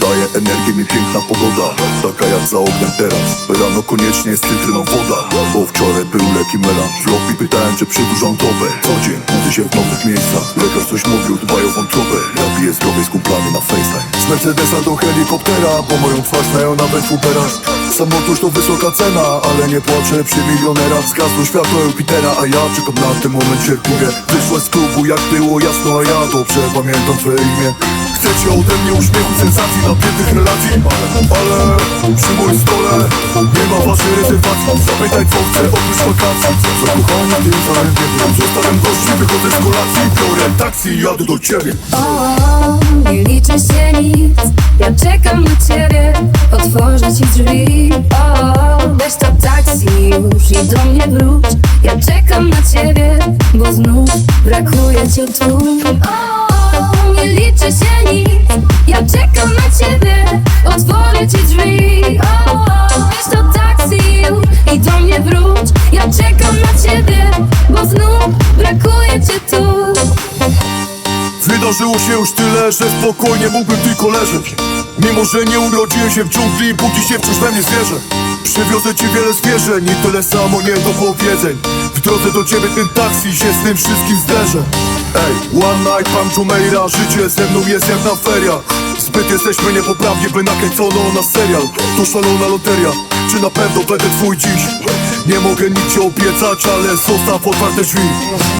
Daje energię mi piękna pogoda. Taka jak za oknem teraz. Rano koniecznie jest cytryną woda. Bo wczoraj był leki melan W lobby pytałem czy przydłużą tobę Co dzień budzę się w nowych miejscach. Lekarz coś mówił, dbaj o wątrobę Ja piję zdrowie z kumplami na FaceTime. Z Mercedesa do helikoptera Bo moją twarz znają nawet w Uberach Samotność to wysoka cena Ale nie płaczę przy milionerach. Zgasło światło Jupitera A ja czekam na ten moment cierpliwie Wyszła z klubu jak było jasno A ja dobrze pamiętam twoje imię Chcecie ode mnie uśmiechu, sensacji, napiętych relacji. Ale przy moim stole nie ma waszej rezerwacji. Zapytaj co chcę oprócz wakacji. Zakochany tym samym biegiem Zostałem gości, wychodzę z kolacji. Biorę taksi i jadę do ciebie. O, nie liczy się nic. Ja czekam na ciebie. Otworzę ci drzwi. O, weź to taksi już I do mnie wróć. Ja czekam na ciebie Bo znów brakuje cię tu. O, nie liczy się nic. Ja czekam na ciebie Otworzę ci drzwi. O, weź to taksi I do mnie wróć. Ja czekam na ciebie Bo znów brakuje cię tu. Wydarzyło się już tyle, że spokojnie mógłbym tylko leżeć. Mimo, że nie urodziłem się w dżungli, budzi się wciąż we mnie zwierzę. Przywiozę ci wiele zwierzeń i tyle samo nie do powiedzeń W drodze do ciebie tym taksi się z tym wszystkim zderzę. Ej, one night, pan Jumeira, życie ze mną jest jak na feriach. Zbyt jesteśmy niepoprawnie, by nakręcono na serial. To szalona loteria, czy na pewno będę twój dziś? Nie mogę nic ci obiecać, ale zostaw otwarte drzwi